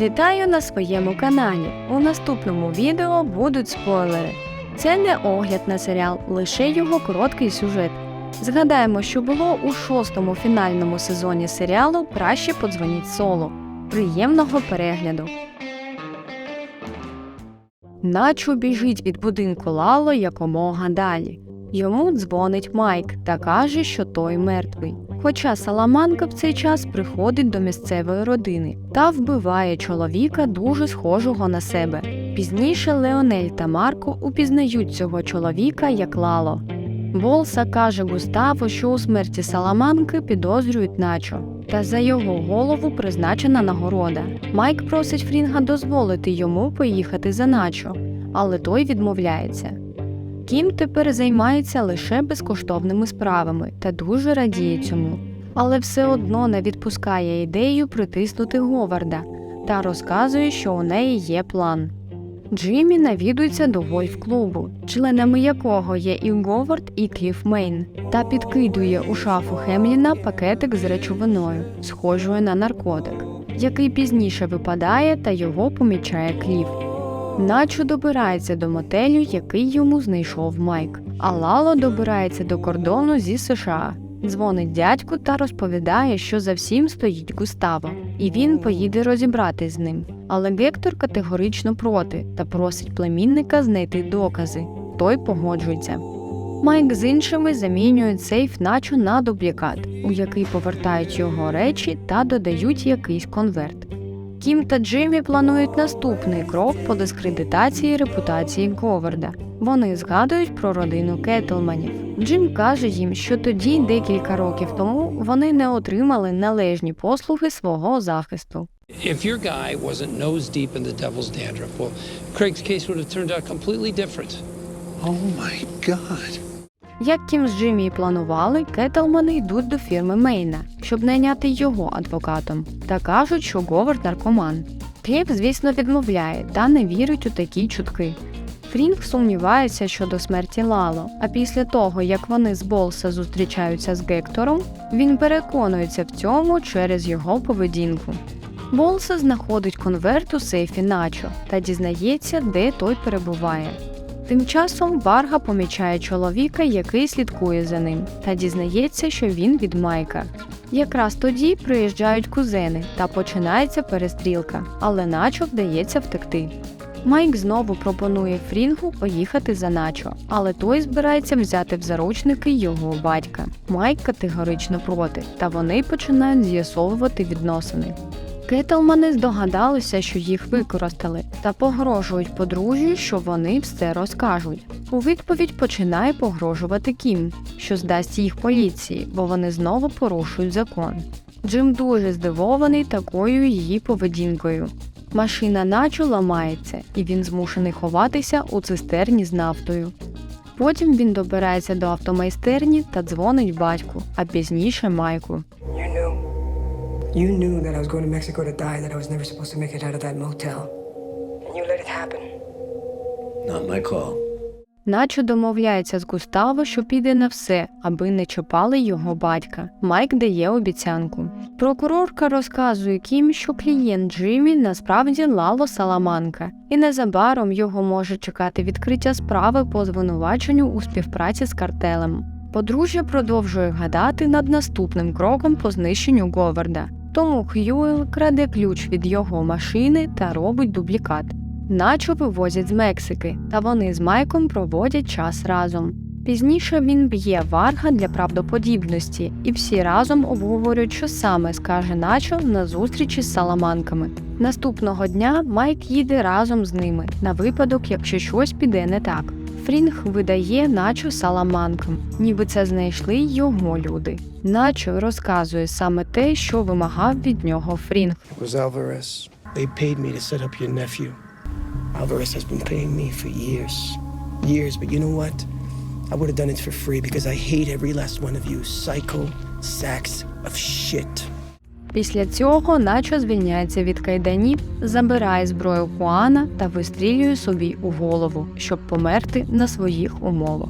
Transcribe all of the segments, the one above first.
Вітаю на своєму каналі. У наступному відео будуть спойлери. Це не огляд на серіал, лише його короткий сюжет. Згадаємо, що було у шостому фінальному сезоні серіалу Краще подзвоніть соло. Приємного перегляду. Начо біжить від будинку Лало якомога далі. Йому дзвонить Майк та каже, що той мертвий. Хоча Саламанка в цей час приходить до місцевої родини та вбиває чоловіка дуже схожого на себе. Пізніше Леонель та Марко упізнають цього чоловіка як Лало. Болса каже Густаво, що у смерті Саламанки підозрюють Начо, та за його голову призначена нагорода. Майк просить Фрінга дозволити йому поїхати за Начо, але той відмовляється. Кім тепер займається лише безкоштовними справами та дуже радіє цьому, але все одно не відпускає ідею притиснути Говарда та розказує, що у неї є план. Джиммі навідується до гольф-клубу, членами якого є і Говард, і Кліф Мейн, та підкидує у шафу Хемліна пакетик з речовиною, схожою на наркотик, який пізніше випадає та його помічає Кліф. Начо добирається до мотелю, який йому знайшов Майк. А Лало добирається до кордону зі США. Дзвонить дядьку та розповідає, що за всім стоїть Густаво, і він поїде розібратись з ним. Але Гектор категорично проти та просить племінника знайти докази. Той погоджується. Майк з іншими замінюють сейф начо на дублікат, у який повертають його речі та додають якийсь конверт. Кім та Джиммі планують наступний крок по дискредитації репутації Говарда. Вони згадують про родину Кетлманів. Джим каже їм, що тоді, декілька років тому, вони не отримали належні послуги свого захисту. If your guy wasn't nose deep in the devil's dandruff, well, Craig's case would have turned out completely different. Oh my god. Як Кім з Джиммі і планували, Кетлмани йдуть до фірми Мейна, щоб найняти його адвокатом, та кажуть, що Говард наркоман. Кліп, звісно, відмовляє та не вірить у такі чутки. Фрінг сумнівається щодо смерті Лало, а після того, як вони з Болса зустрічаються з Гектором, він переконується в цьому через його поведінку. Болса знаходить конверт у сейфі Начо та дізнається, де той перебуває. Тим часом Варга помічає чоловіка, який слідкує за ним, та дізнається, що він від Майка. Якраз тоді приїжджають кузени та починається перестрілка, але Начо вдається втекти. Майк знову пропонує Фрінгу поїхати за Начо, але той збирається взяти в заручники його батька. Майк категорично проти, та вони починають з'ясовувати відносини. Кетлмани здогадалися, що їх використали, та погрожують подружжю, що вони все розкажуть. У відповідь починає погрожувати Кім, що здасть їх поліції, бо вони знову порушують закон. Джим дуже здивований такою її поведінкою. Машина начо ламається, і він змушений ховатися у цистерні з нафтою. Потім він добирається до автомайстерні та дзвонить батьку, а пізніше Майку. You knew. That I was going to Mexico to die, that I was never supposed to make it out of that motel. And you let it happen. Not my call. Начо домовляється з Густаво, що піде на все, аби не чіпали його батька. Майк дає обіцянку. Прокурорка розказує Кім, що клієнт Джиммі насправді Лало Саламанка, і незабаром його може чекати відкриття справи по звинуваченню у співпраці з картелем. Подружжя продовжує гадати над наступним кроком по знищенню Говарда. Тому Х'юел краде ключ від його машини та робить дублікат. Начо вивозять з Мексики, та вони з Майком проводять час разом. Пізніше він б'є Варга для правдоподібності, і всі разом обговорюють, що саме скаже Начо на зустрічі з саламанками. Наступного дня Майк їде разом з ними на випадок, якщо щось піде не так. Фрінг видає Начо саламанкам, ніби це знайшли його люди. Начо розказує саме те, що вимагав від нього Фрінг. They paid me to set up your nephew. Alvarez has been paying me for years. Years, but you know what? I would have done it for free because I hate every last one of you psycho sacks of shit. Після цього Начо звільняється від кайданів, забирає зброю Хуана та вистрілює собі у голову, щоб померти на своїх умовах.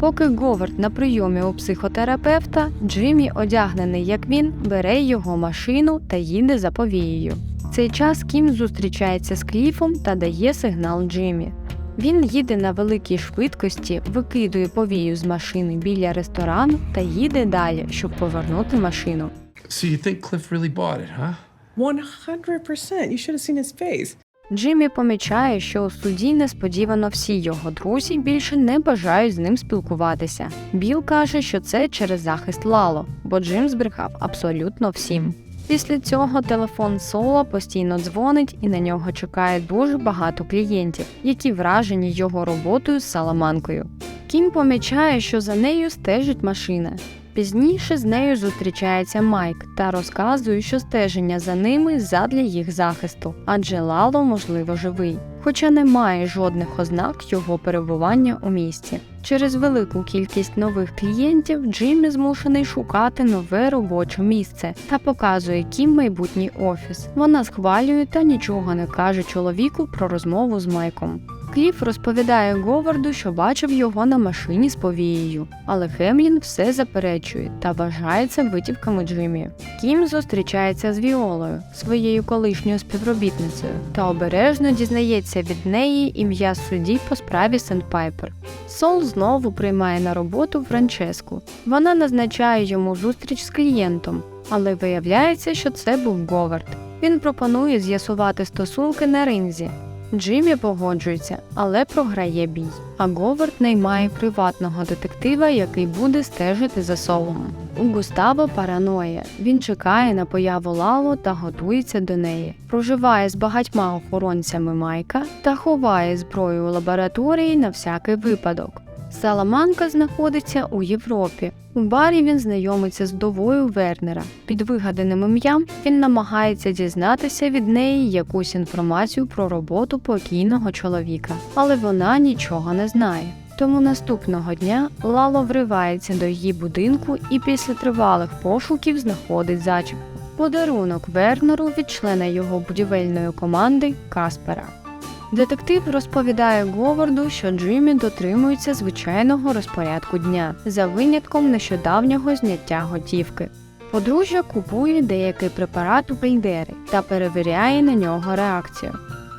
Поки Говард на прийомі у психотерапевта, Джиммі, одягнений як він, бере його машину та їде за повією. цей час Кім зустрічається з Кліфом та дає сигнал Джиммі. Він їде на великій швидкості, викидує повію з машини біля ресторану та їде далі, щоб повернути машину. So you think Cliff really bought it, huh? 100%. You should have seen his face. Джиммі помічає, що у суді несподівано всі його друзі більше не бажають з ним спілкуватися. Біл каже, що це через захист Лало, бо Джим збрехав абсолютно всім. Після цього телефон Соло постійно дзвонить і на нього чекає дуже багато клієнтів, які вражені його роботою з саламанкою. Кім помічає, що за нею стежить машина. Пізніше з нею зустрічається Майк та розказує, що стеження за ними задля їх захисту, адже Лало, можливо, живий, хоча немає жодних ознак його перебування у місті. Через велику кількість нових клієнтів Джиммі змушений шукати нове робоче місце та показує Кім майбутній офіс. Вона схвалює та нічого не каже чоловіку про розмову з Майком. Кліф розповідає Говарду, що бачив його на машині з повією, але Хемлін все заперечує та вважає це витівками Джиммі. Кім зустрічається з Віолою, своєю колишньою співробітницею, та обережно дізнається від неї ім'я судді по справі Сент Пайпер. Сол знову приймає на роботу Франческу. Вона назначає йому зустріч з клієнтом, але виявляється, що це був Говард. Він пропонує з'ясувати стосунки на ринзі. Джиммі погоджується, але програє бій. А Говард наймає приватного детектива, який буде стежити за Соломом. У Густаво параноя. Він чекає на появу Лало та готується до неї. Проживає з багатьма охоронцями Майка та ховає зброю у лабораторії на всякий випадок. Саламанка знаходиться у Європі. У барі він знайомиться з вдовою Вернера. Під вигаданим ім'ям він намагається дізнатися від неї якусь інформацію про роботу покійного чоловіка, але вона нічого не знає. Тому наступного дня Лало вривається до її будинку і після тривалих пошуків знаходить зачіпку. Подарунок Вернеру від члена його будівельної команди Каспера. Детектив розповідає Говарду, що Джиммі дотримується звичайного розпорядку дня за винятком нещодавнього зняття готівки. Подружжя купує деякий препарат у Бейдери та перевіряє на нього реакцію.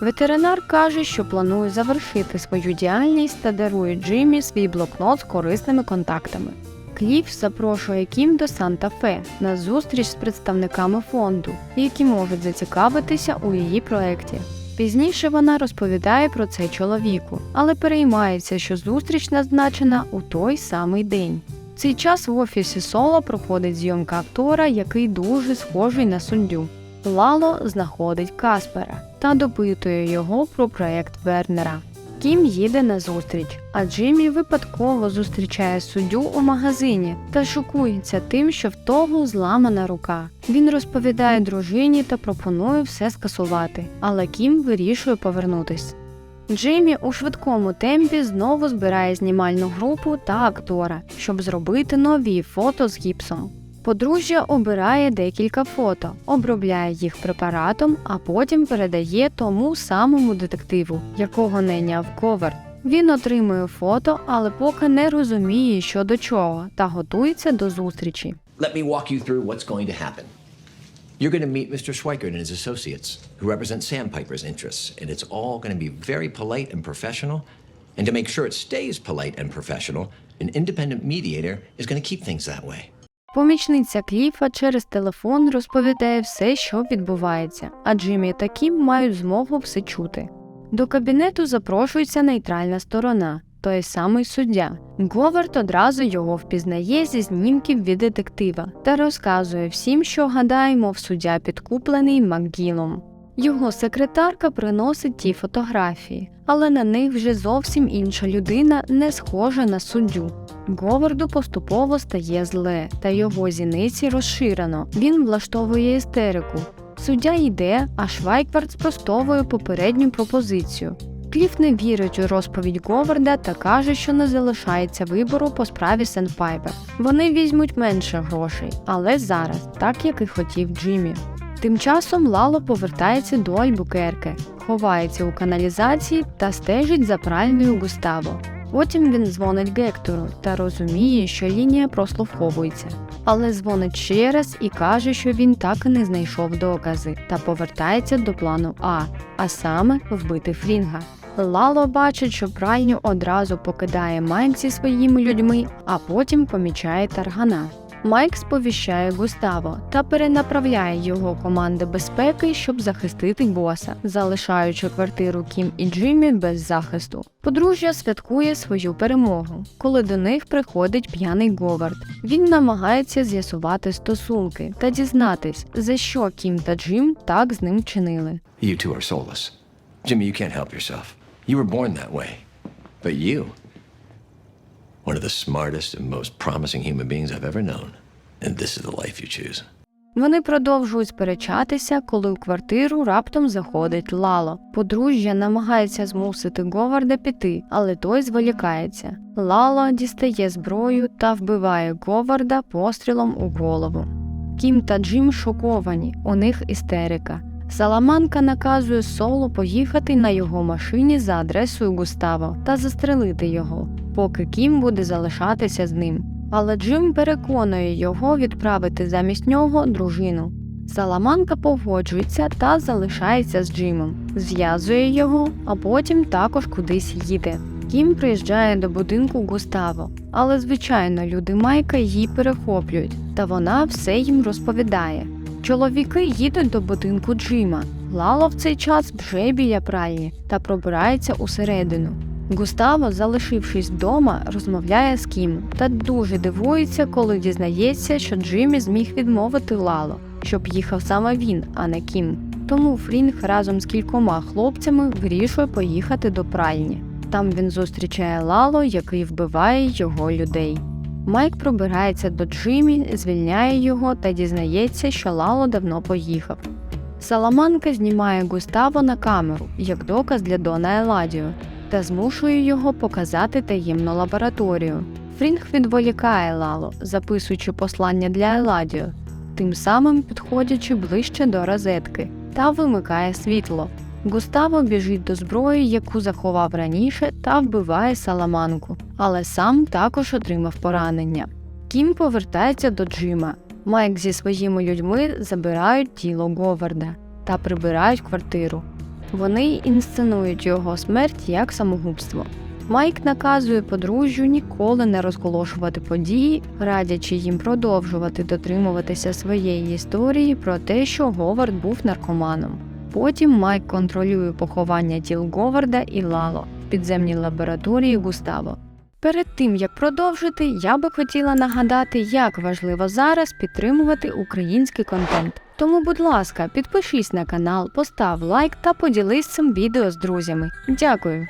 Ветеринар каже, що планує завершити свою діяльність та дарує Джиммі свій блокнот з корисними контактами. Кліф запрошує Кім до Санта-Фе на зустріч з представниками фонду, які можуть зацікавитися у її проєкті. Пізніше вона розповідає про це чоловіку, але переймається, що зустріч назначена у той самий день. Цей час в офісі Соло проходить зйомка актора, який дуже схожий на суддю. Лало знаходить Каспера та допитує його про проект Вернера. Кім їде на зустріч, а Джиммі випадково зустрічає суддю у магазині та шокується тим, що в того зламана рука. Він розповідає дружині та пропонує все скасувати, але Кім вирішує повернутись. Джиммі у швидкому темпі знову збирає знімальну групу та актора, щоб зробити нові фото з гіпсом. Подружжя обирає декілька фото, обробляє їх препаратом, а потім передає тому самому детективу, якого найняв Говард. Він отримує фото, але поки не розуміє, що до чого, та готується до зустрічі. Let me walk you through what's going to happen. You're going to meet Mr. Schweikert and his associates, who represent Sandpiper's interests, and it's all going to be very polite and professional. And to make sure it stays polite and professional, an independent mediator is going to keep things that way. Помічниця Кліфа через телефон розповідає все, що відбувається, а Джиммі та Кім мають змогу все чути. До кабінету запрошується нейтральна сторона, той самий суддя. Говард одразу його впізнає зі знімків від детектива та розказує всім, що гадає, мов суддя підкуплений МакГілом. Його секретарка приносить ті фотографії, але на них вже зовсім інша людина, не схожа на суддю. Говарду поступово стає зле, та його зіниці розширено. Він влаштовує істерику. Суддя йде, а Швайквард спростовує попередню пропозицію. Кліф не вірить у розповідь Говарда та каже, що не залишається вибору по справі Сенпайпер. Вони візьмуть менше грошей, але зараз, так як і хотів Джиммі. Тим часом Лало повертається до Альбукерке, ховається у каналізації та стежить за пральною Густаво. Потім він дзвонить Гектору та розуміє, що лінія прослуховується. Але дзвонить ще раз і каже, що він так і не знайшов докази та повертається до плану А, а саме вбити Фрінга. Лало бачить, що пральню одразу покидає Майк зі своїми людьми, а потім помічає таргана. Майк сповіщає Густаво та перенаправляє його команди безпеки, щоб захистити боса, залишаючи квартиру Кім і Джиммі без захисту. Подружжя святкує свою перемогу, коли до них приходить п'яний Говард. Він намагається з'ясувати стосунки та дізнатись, за що Кім та Джим так з ним чинили. You two are soulless. Jimmy, you can't help yourself. You were born that way. But you, one of the smartest and most promising human beings I've ever known. And this is the life you choose. Вони продовжують сперечатися, коли у квартиру раптом заходить Лало. Подружжя намагається змусити Говарда піти, але той зволікається. Лало дістає зброю та вбиває Говарда пострілом у голову. Кім та Джим шоковані, у них істерика. Саламанка наказує Солу поїхати на його машині за адресою Густаво та застрелити його, поки Кім буде залишатися з ним. Але Джим переконує його відправити замість нього дружину. Саламанка погоджується та залишається з Джимом, зв'язує його, а потім також кудись їде. Кім приїжджає до будинку Густаво, але звичайно люди Майка її перехоплюють, та вона все їм розповідає. Чоловіки їдуть до будинку Джима. Лало в цей час вже біля пральні та пробирається усередину. Густаво, залишившись вдома, розмовляє з Кім та дуже дивується, коли дізнається, що Джиммі зміг відмовити Лало, щоб їхав саме він, а не Кім. Тому Фрінг разом з кількома хлопцями вирішує поїхати до пральні. Там він зустрічає Лало, який вбиває його людей. Майк пробирається до Джиммі, звільняє його та дізнається, що Лало давно поїхав. Саламанка знімає Густаво на камеру як доказ для Дона Еладіо та змушує його показати таємну лабораторію. Фрінг відволікає Лало, записуючи послання для Еладіо, тим самим підходячи ближче до розетки та вимикає світло. Густаво біжить до зброї, яку заховав раніше, та вбиває саламанку, але сам також отримав поранення. Кім повертається до Джима. Майк зі своїми людьми забирають тіло Говарда та прибирають квартиру. Вони інсценують його смерть як самогубство. Майк наказує подружжю ніколи не розголошувати події, радячи їм продовжувати дотримуватися своєї історії про те, що Говард був наркоманом. Потім Майк контролює поховання тіл Говарда і Лало в підземній лабораторії Густаво. Перед тим як продовжити, я би хотіла нагадати, як важливо зараз підтримувати український контент. Тому, будь ласка, підпишись на канал, постав лайк та поділись цим відео з друзями. Дякую.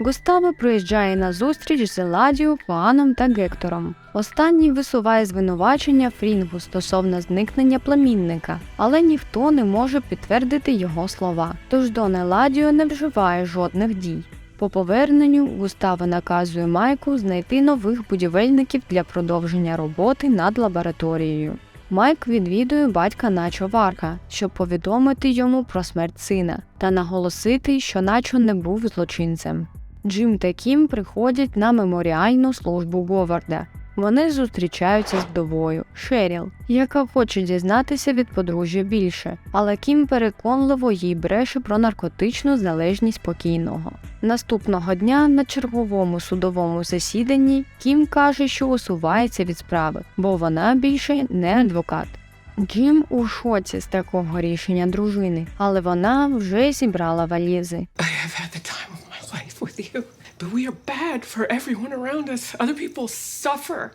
Густаво приїжджає на зустріч з Еладіо, Фуаном та Гектором. Останній висуває звинувачення Фрінгу стосовно зникнення племінника, але ніхто не може підтвердити його слова. Тож Дон Еладіо не вживає жодних дій. По поверненню Густаво наказує Майку знайти нових будівельників для продовження роботи над лабораторією. Майк відвідує батька Начо Варка, щоб повідомити йому про смерть сина та наголосити, що Начо не був злочинцем. Джим та Кім приходять на меморіальну службу Говарда. Вони зустрічаються з вдовою Шеріл, яка хоче дізнатися від подружжя більше, але Кім переконливо їй бреше про наркотичну залежність покійного. Наступного дня на черговому судовому засіданні Кім каже, що усувається від справи, бо вона більше не адвокат. Джим у шоці з такого рішення дружини, але вона вже зібрала валізи. I have had the time but we are bad for everyone around us. Other people suffer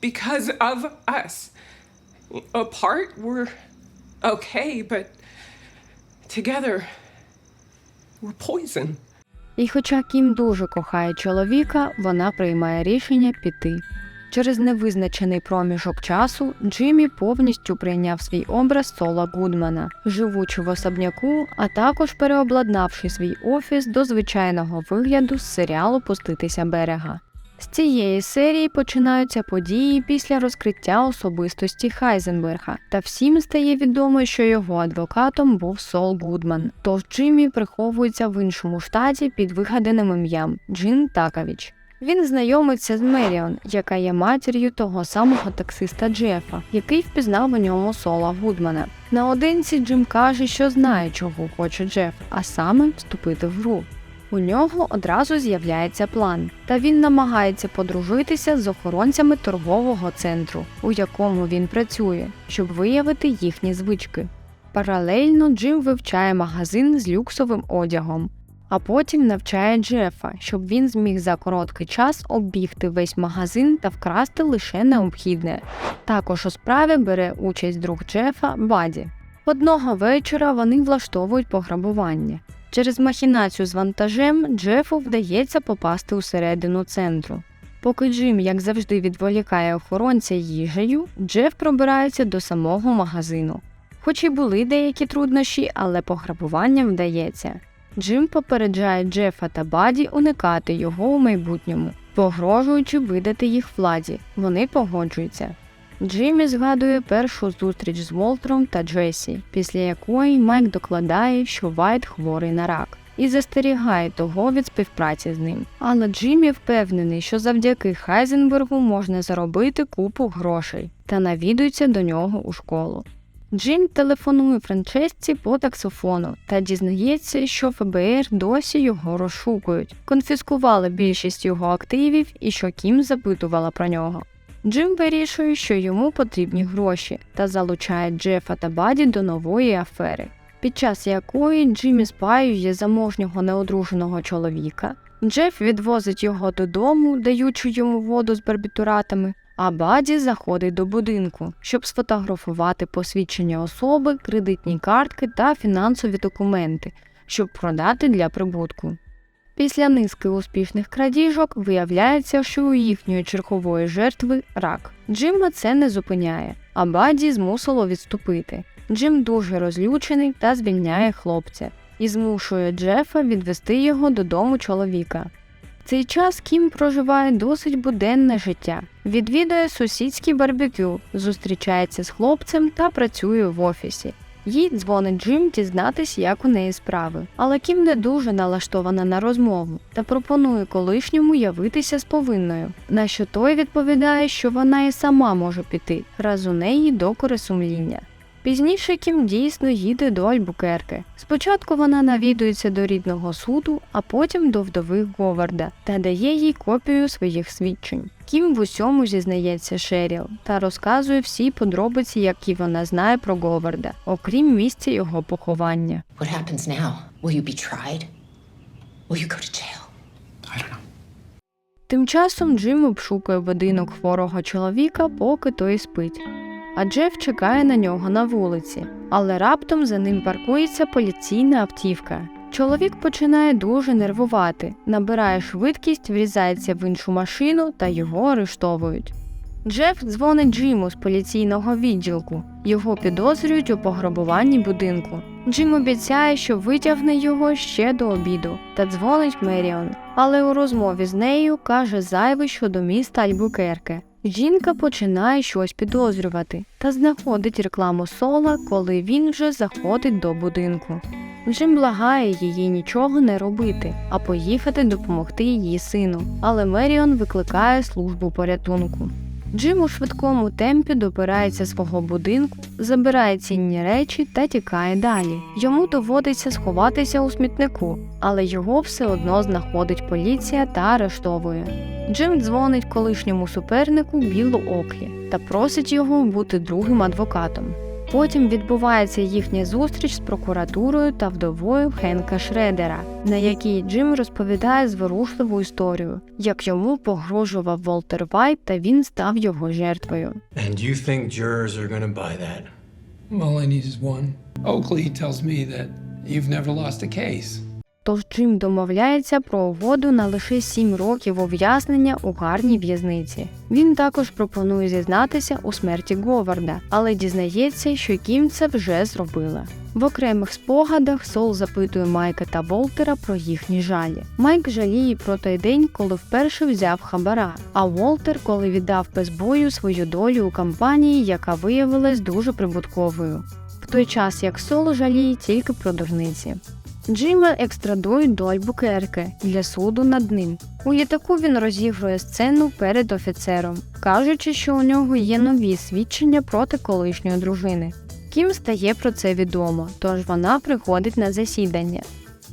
because of us. Apart, we're okay, but together, we're poison. І хоча Кім дуже кохає чоловіка, вона приймає рішення піти. Через невизначений проміжок часу Джиммі повністю прийняв свій образ Сола Гудмана, живучи в особняку, а також переобладнавши свій офіс до звичайного вигляду з серіалу Пуститися берега. З цієї серії починаються події після розкриття особистості Хайзенберга, та всім стає відомо, що його адвокатом був Сол Гудман. Тож Джиммі приховується в іншому штаті під вигаданим ім'ям Джин Такович. Він знайомиться з Меріон, яка є матір'ю того самого таксиста Джефа, який впізнав у ньому Сола Гудмана. Наодинці Джим каже, що знає, чого хоче Джеф, а саме вступити в гру. У нього одразу з'являється план, та він намагається подружитися з охоронцями торгового центру, у якому він працює, щоб виявити їхні звички. Паралельно Джим вивчає магазин з люксовим одягом, а потім навчає Джефа, щоб він зміг за короткий час оббігти весь магазин та вкрасти лише необхідне. Також у справі бере участь друг Джефа Баді. Одного вечора вони влаштовують пограбування. Через махінацію з вантажем Джефу вдається попасти усередину центру. Поки Джим, як завжди, відволікає охоронця їжею, Джеф пробирається до самого магазину. Хоч і були деякі труднощі, але пограбування вдається. Джим попереджає Джефа та Баді уникати його у майбутньому, погрожуючи видати їх владі. Вони погоджуються. Джиммі згадує першу зустріч з Волтером та Джесі, після якої Майк докладає, що Вайт хворий на рак, і застерігає того від співпраці з ним. Але Джиммі впевнений, що завдяки Хайзенбергу можна заробити купу грошей та навідується до нього у школу. Джим телефонує Франчесці по таксофону та дізнається, що ФБР досі його розшукують, конфіскували більшість його активів і що Кім запитувала про нього. Джим вирішує, що йому потрібні гроші, та залучає Джефа та Баді до нової афери, під час якої Джиммі спаює заможнього неодруженого чоловіка. Джеф відвозить його додому, даючи йому воду з барбітуратами, а Баді заходить до будинку, щоб сфотографувати посвідчення особи, кредитні картки та фінансові документи, щоб продати для прибутку. Після низки успішних крадіжок виявляється, що у їхньої чергової жертви рак. Джима це не зупиняє, а Баді змусило відступити. Джим дуже розлючений та звільняє хлопця і змушує Джефа відвести його додому чоловіка. Цей час Кім проживає досить буденне життя, відвідує сусідський барбекю, зустрічається з хлопцем та працює в офісі. Їй дзвонить Джим дізнатись, як у неї справи. Але Кім не дуже налаштована на розмову та пропонує колишньому явитися з повинною. На що той відповідає, що вона і сама може піти, раз у неї докори сумління. Пізніше Кім дійсно їде до Альбукерки. Спочатку вона навідується до рідного суду, а потім до вдови Говарда та дає їй копію своїх свідчень. Кім в усьому зізнається Шеріл та розказує всі подробиці, які вона знає про Говарда, окрім місця його поховання. What happens now? Will you be tried? Will you go to jail? I don't know. Тим часом Джим обшукує будинок хворого чоловіка, поки той спить. А Джеф чекає на нього на вулиці, але раптом за ним паркується поліційна автівка. Чоловік починає дуже нервувати, набирає швидкість, врізається в іншу машину та його арештовують. Джеф дзвонить Джиму з поліційного відділку. Його підозрюють у пограбуванні будинку. Джим обіцяє, що витягне його ще до обіду та дзвонить Меріон. Але у розмові з нею каже зайве щодо міста Альбукерке. Жінка починає щось підозрювати та знаходить рекламу Сола, коли він вже заходить до будинку. Джим благає її нічого не робити, а поїхати допомогти її сину. Але Меріон викликає службу порятунку. Джим у швидкому темпі допирається свого будинку, забирає цінні речі та тікає далі. Йому доводиться сховатися у смітнику, але його все одно знаходить поліція та арештовує. Джим дзвонить колишньому супернику Білу Оклі та просить його бути другим адвокатом. Потім відбувається їхня зустріч з прокуратурою та вдовою Хенка Шредера, на якій Джим розповідає зворушливу історію, як йому погрожував Волтер Вайт та він став його жертвою. And you think jurors are gonna buy that? Well, I need is one. Oakley tells me that you've never lost a case. Тож Джим домовляється про угоду на лише 7 років ув'язнення у гарній в'язниці. Він також пропонує зізнатися у смерті Говарда, але дізнається, що Кім це вже зробила. В окремих спогадах Сол запитує Майка та Волтера про їхні жалі. Майк жаліє про той день, коли вперше взяв хабара, а Волтер, коли віддав без бою свою долю у кампанії, яка виявилась дуже прибутковою. В той час як Сол жаліє тільки про дурниці. Джима екстрадують до Альбукерки для суду над ним. У літаку він розігрує сцену перед офіцером, кажучи, що у нього є нові свідчення проти колишньої дружини. Кім стає про це відомо, тож вона приходить на засідання.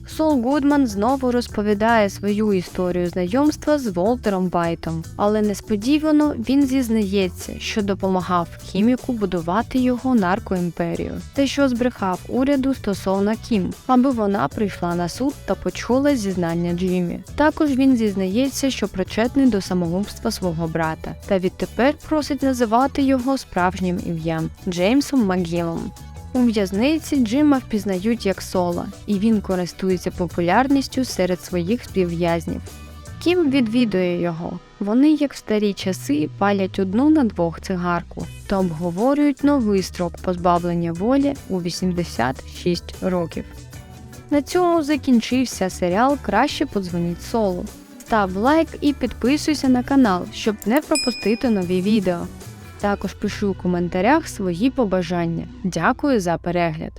Сол Гудман знову розповідає свою історію знайомства з Волтером Вайтом, але несподівано він зізнається, що допомагав хіміку будувати його наркоімперію, та що збрехав уряду стосовно Кім, аби вона прийшла на суд та почула зізнання Джиммі. Також він зізнається, що причетний до самогубства свого брата, та відтепер просить називати його справжнім ім'ям Джеймсом Магілом. У в'язниці Джима впізнають як Сола, і він користується популярністю серед своїх співв'язнів. Кім відвідує його. Вони, як в старі часи, палять одну на двох цигарку та обговорюють новий строк позбавлення волі у 86 років. На цьому закінчився серіал Краще подзвоніть Солу. Став лайк і підписуйся на канал, щоб не пропустити нові відео. Також пиши у коментарях свої побажання. Дякую за перегляд!